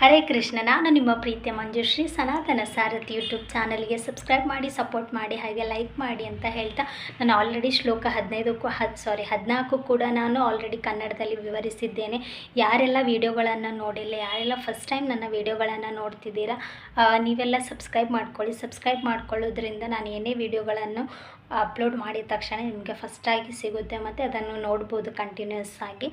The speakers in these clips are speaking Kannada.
ಹರೇ ಕೃಷ್ಣ, ನಾನು ನಿಮ್ಮ ಪ್ರೀತಿಯ ಮಂಜುಶ್ರೀ ಸನಾತನ ಸಾರಥಿ ಯೂಟ್ಯೂಬ್ ಚಾನಲ್ಗೆ ಸಬ್ಸ್ಕ್ರೈಬ್ ಮಾಡಿ ಸಪೋರ್ಟ್ ಮಾಡಿ, ಹಾಗೆ ಲೈಕ್ ಮಾಡಿ ಅಂತ ಹೇಳ್ತಾ ನಾನು ಆಲ್ರೆಡಿ ಶ್ಲೋಕ ಹದಿನೈದಕ್ಕೂ ಹತ್ತು ಸಾರಿ ಹದಿನಾಲ್ಕು ಕೂಡ ನಾನು ಆಲ್ರೆಡಿ ಕನ್ನಡದಲ್ಲಿ ವಿವರಿಸಿದ್ದೇನೆ. ಯಾರೆಲ್ಲ ವೀಡಿಯೋಗಳನ್ನು ನೋಡಿಲ್ಲ, ಯಾರೆಲ್ಲ ಫಸ್ಟ್ ಟೈಮ್ ನನ್ನ ವೀಡಿಯೋಗಳನ್ನು ನೋಡ್ತಿದ್ದೀರಾ ನೀವೆಲ್ಲ ಸಬ್ಸ್ಕ್ರೈಬ್ ಮಾಡ್ಕೊಳ್ಳಿ. ಸಬ್ಸ್ಕ್ರೈಬ್ ಮಾಡ್ಕೊಳ್ಳೋದ್ರಿಂದ ನಾನು ಏನೇ ವೀಡಿಯೋಗಳನ್ನು ಅಪ್ಲೋಡ್ ಮಾಡಿದ ತಕ್ಷಣ ನಿಮಗೆ ಫಸ್ಟಾಗಿ ಸಿಗುತ್ತೆ ಮತ್ತು ಅದನ್ನು ನೋಡ್ಬೋದು ಕಂಟಿನ್ಯೂಸ್ ಆಗಿ.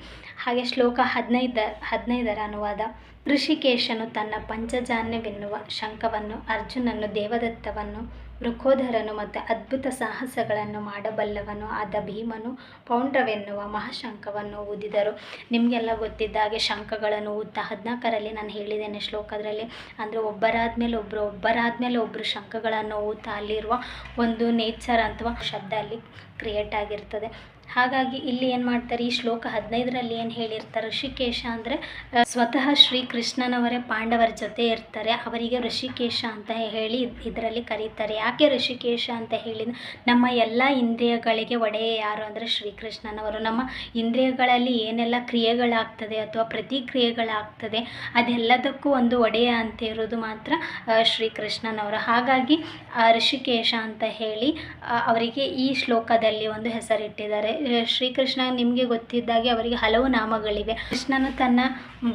ಹಾಗೆ ಶ್ಲೋಕ ಹದಿನೈದ, ಹದಿನೈದರ ಅನುವಾದ. ಋಷಿಕೇಶನು ತನ್ನ ಪಂಚಜಾನ್ಯವೆನ್ನುವ ಶಂಖವನ್ನು ಅರ್ಜುನನ್ನು ದೇವದತ್ತವನ್ನು ವೃಕೋಧರನು ಮತ್ತು ಅದ್ಭುತ ಸಾಹಸಗಳನ್ನು ಮಾಡಬಲ್ಲವನು. ಆದ ಭೀಮನು ಪೌಂಡ್ರವೆನ್ನುವ ಮಹಾಶಂಖವನ್ನು ಊದಿದರು. ನಿಮಗೆಲ್ಲ ಗೊತ್ತಿದ್ದ ಹಾಗೆ ಶಂಖಗಳನ್ನು ಊದ್ತಾ ಹದಿನಾಲ್ಕರಲ್ಲಿ ನಾನು ಹೇಳಿದ್ದೇನೆ ಶ್ಲೋಕದಲ್ಲಿ ಅಂದರೆ ಒಬ್ಬರಾದ್ಮೇಲೆ ಒಬ್ಬರು ಒಬ್ಬರಾದ್ಮೇಲೆ ಒಬ್ಬರು ಶಂಖಗಳನ್ನು ಊದ್ತಾ ಅಲ್ಲಿರುವ ಒಂದು ನೇಚರ್ ಅಥವಾ ಶಬ್ದ ಅಲ್ಲಿ ಕ್ರಿಯೇಟ್ ಆಗಿರ್ತದೆ. ಹಾಗಾಗಿ ಇಲ್ಲಿ ಏನು ಮಾಡ್ತಾರೆ, ಈ ಶ್ಲೋಕ ಹದಿನೈದರಲ್ಲಿ ಏನು ಹೇಳಿರ್ತಾರೆ, ಋಷಿಕೇಶ ಅಂದರೆ ಸ್ವತಃ ಶ್ರೀಕೃಷ್ಣನವರೇ ಪಾಂಡವರ ಜೊತೆ ಇರ್ತಾರೆ. ಅವರಿಗೆ ಋಷಿಕೇಶ ಅಂತ ಹೇಳಿ ಇದರಲ್ಲಿ ಕರೀತಾರೆ. ಯಾಕೆ ಋಷಿಕೇಶ ಅಂತ ಹೇಳಿ ನಮ್ಮ ಎಲ್ಲ ಇಂದ್ರಿಯಗಳಿಗೆ ಒಡೆಯ ಯಾರು ಅಂದರೆ ಶ್ರೀಕೃಷ್ಣನವರು. ನಮ್ಮ ಇಂದ್ರಿಯಗಳಲ್ಲಿ ಏನೆಲ್ಲ ಕ್ರಿಯೆಗಳಾಗ್ತದೆ ಅಥವಾ ಪ್ರತಿಕ್ರಿಯೆಗಳಾಗ್ತದೆ, ಅದೆಲ್ಲದಕ್ಕೂ ಒಂದು ಒಡೆಯ ಅಂತ ಇರೋದು ಮಾತ್ರ ಶ್ರೀಕೃಷ್ಣನವರು. ಹಾಗಾಗಿ ಋಷಿಕೇಶ ಅಂತ ಹೇಳಿ ಅವರಿಗೆ ಈ ಶ್ಲೋಕದಲ್ಲಿ ಒಂದು ಹೆಸರಿಟ್ಟಿದ್ದಾರೆ. ಶ್ರೀಕೃಷ್ಣ ನಿಮಗೆ ಗೊತ್ತಿದ್ದಾಗೆ ಅವರಿಗೆ ಹಲವು ನಾಮಗಳಿವೆ. ಕೃಷ್ಣನು ತನ್ನ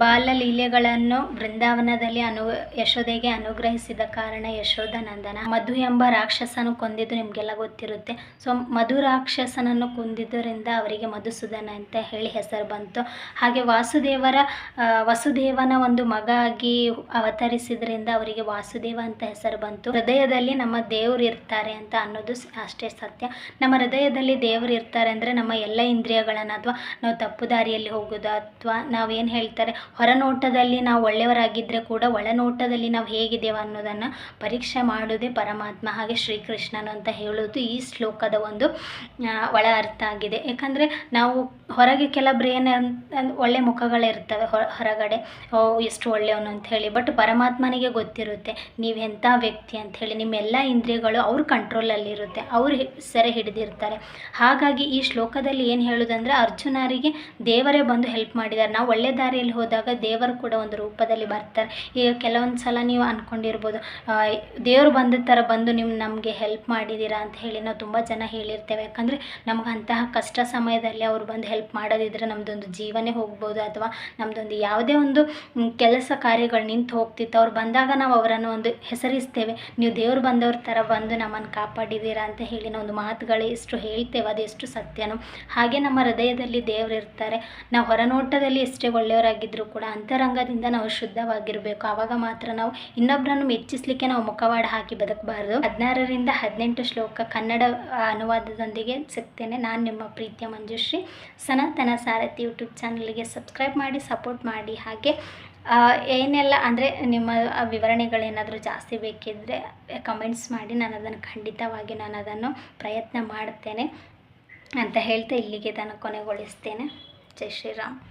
ಬಾಲ ಲೀಲೆಗಳನ್ನು ಬೃಂದಾವನದಲ್ಲಿ ಅನು ಯಶೋದೆಗೆ ಅನುಗ್ರಹಿಸಿದ ಕಾರಣ ಯಶೋಧನಂದನ ಮಧು ಎಂಬ ರಾಕ್ಷಸನು ಕೊಂದಿದ್ದು ನಿಮಗೆಲ್ಲ ಗೊತ್ತಿರುತ್ತೆ. ಸೊ ಮಧು ರಾಕ್ಷಸನನ್ನು ಕೊಂದಿದ್ದರಿಂದ ಅವರಿಗೆ ಮಧುಸೂದನ ಅಂತ ಹೇಳಿ ಹೆಸರು ಬಂತು. ಹಾಗೆ ವಾಸುದೇವರ ವಸುದೇವನ ಒಂದು ಮಗ ಆಗಿ ಅವತರಿಸಿದ್ರಿಂದ ಅವರಿಗೆ ವಾಸುದೇವ ಅಂತ ಹೆಸರು ಬಂತು. ಹೃದಯದಲ್ಲಿ ನಮ್ಮ ದೇವರು ಇರ್ತಾರೆ ಅಂತ ಅನ್ನೋದು ಅಷ್ಟೇ ಸತ್ಯ. ನಮ್ಮ ಹೃದಯದಲ್ಲಿ ದೇವರು ಇರ್ತಾರೆ ಅಂದರೆ ನಮ್ಮ ಎಲ್ಲ ಇಂದ್ರಿಯಗಳನ್ನು ಅಥವಾ ನಾವು ತಪ್ಪು ದಾರಿಯಲ್ಲಿ ಹೋಗೋದು ಅಥವಾ ನಾವೇನು ಹೇಳ್ತಾರೆ, ಹೊರನೋಟದಲ್ಲಿ ನಾವು ಒಳ್ಳೆಯವರಾಗಿದ್ದರೆ ಕೂಡ ಒಳನೋಟದಲ್ಲಿ ನಾವು ಹೇಗಿದ್ದೇವೆ ಅನ್ನೋದನ್ನು ಪರೀಕ್ಷೆ ಮಾಡೋದೇ ಪರಮಾತ್ಮ. ಹಾಗೆ ಶ್ರೀಕೃಷ್ಣನು ಅಂತ ಹೇಳೋದು ಈ ಶ್ಲೋಕದ ಒಂದು ಒಳ ಅರ್ಥ ಆಗಿದೆ. ಯಾಕಂದರೆ ನಾವು ಹೊರಗೆ ಕೆಲವೊಬ್ರು ಏನು ಒಳ್ಳೆ ಮುಖಗಳಿರ್ತವೆ ಹೊರಗಡೆ. ಓ, ಎಷ್ಟು ಒಳ್ಳೆಯವನು ಅಂತ ಹೇಳಿ. ಬಟ್ ಪರಮಾತ್ಮನಿಗೆ ಗೊತ್ತಿರುತ್ತೆ, ನೀವು ಎಂಥ ವ್ಯಕ್ತಿ ಅಂತ ಹೇಳಿ. ನಿಮ್ಮ ಎಲ್ಲ ಇಂದ್ರಿಯಗಳು ಅವ್ರ ಕಂಟ್ರೋಲಲ್ಲಿರುತ್ತೆ ಅವ್ರು ಸೆರೆ ಹಿಡಿದಿರ್ತಾರೆ. ಹಾಗಾಗಿ ಈ ಶ್ಲೋಕದಲ್ಲಿ ಏನು ಹೇಳೋದಂದ್ರೆ ಅರ್ಜುನರಿಗೆ ದೇವರೇ ಬಂದು ಹೆಲ್ಪ್ ಮಾಡಿದ್ದಾರೆ. ನಾವು ಒಳ್ಳೆ ದಾರಿಯಲ್ಲಿ ಹೋದಾಗ ದೇವರು ಕೂಡ ಒಂದು ರೂಪದಲ್ಲಿ ಬರ್ತಾರೆ. ಈಗ ಕೆಲವೊಂದು ಸಲ ನೀವು ಅಂದ್ಕೊಂಡಿರ್ಬೋದು ದೇವರು ಬಂದ ಥರ ಬಂದು ನಿಮ್ಮ ನಮಗೆ ಹೆಲ್ಪ್ ಮಾಡಿದ್ದೀರಾ ಅಂತ ಹೇಳಿ ನಾವು ತುಂಬ ಜನ ಹೇಳಿರ್ತೇವೆ. ಯಾಕಂದರೆ ನಮ್ಗೆ ಅಂತಹ ಕಷ್ಟ ಸಮಯದಲ್ಲಿ ಅವ್ರು ಬಂದು ಹೆಲ್ಪ್ ಮಾಡೋದಿದ್ರೆ ನಮ್ಮದೊಂದು ಜೀವನೇ ಹೋಗ್ಬೋದು ಅಥವಾ ನಮ್ಮದೊಂದು ಯಾವುದೇ ಒಂದು ಕೆಲಸ ಕಾರ್ಯಗಳು ನಿಂತು ಹೋಗ್ತಿತ್ತು. ಅವ್ರು ಬಂದಾಗ ನಾವು ಅವರನ್ನು ಒಂದು ಹೆಸರಿಸ್ತೇವೆ. ನೀವು ದೇವ್ರು ಬಂದವ್ರ ಥರ ಬಂದು ನಮ್ಮನ್ನು ಕಾಪಾಡಿದ್ದೀರಾ ಅಂತ ಹೇಳಿ ನಾವು ಒಂದು ಮಾತುಗಳು ಎಷ್ಟು ಹೇಳ್ತೇವೆ. ಅದೆಷ್ಟು ಸತ್ಯನೋ? ಹಾಗೆ ನಮ್ಮ ಹೃದಯದಲ್ಲಿ ದೇವರು ಇರ್ತಾರೆ. ನಾವು ಹೊರನೋಟದಲ್ಲಿ ಎಷ್ಟೇ ಒಳ್ಳೆಯವರಾಗಿದ್ದರೂ ಕೂಡ ಅಂತರಂಗದಿಂದ ನಾವು ಶುದ್ಧವಾಗಿರಬೇಕು. ಆವಾಗ ಮಾತ್ರ ನಾವು ಇನ್ನೊಬ್ಬರನ್ನು ಮೆಚ್ಚಿಸಲಿಕ್ಕೆ ನಾವು ಮುಖವಾಡ ಹಾಕಿ ಬದುಕಬಾರ್ದು. ಹದಿನಾರರಿಂದ ಹದಿನೆಂಟು ಶ್ಲೋಕ ಕನ್ನಡ ಅನುವಾದದೊಂದಿಗೆ ಸಿಗ್ತೇನೆ. ನಾನು ನಿಮ್ಮ ಪ್ರೀತಿಯ ಮಂಜುಶ್ರೀ. ಸನಾತನ ಸಾರಥಿ ಯೂಟ್ಯೂಬ್ ಚಾನಲ್ಗೆ ಸಬ್ಸ್ಕ್ರೈಬ್ ಮಾಡಿ, ಸಪೋರ್ಟ್ ಮಾಡಿ. ಹಾಗೆ ಏನೆಲ್ಲ ಅಂದರೆ ನಿಮ್ಮ ವಿವರಣೆಗಳೇನಾದರೂ ಜಾಸ್ತಿ ಬೇಕಿದ್ದರೆ ಕಮೆಂಟ್ಸ್ ಮಾಡಿ. ನಾನು ಅದನ್ನು ಖಂಡಿತವಾಗಿ ನಾನು ಅದನ್ನು ಪ್ರಯತ್ನ ಮಾಡ್ತೇನೆ. ಅಂತ ಹೇಳ್ತಾ ಇಲ್ಲಿಗೆ ತನ್ನ ಕೊನೆಗೊಳಿಸ್ತೇನೆ. ಜೈ ಶ್ರೀರಾಮ್.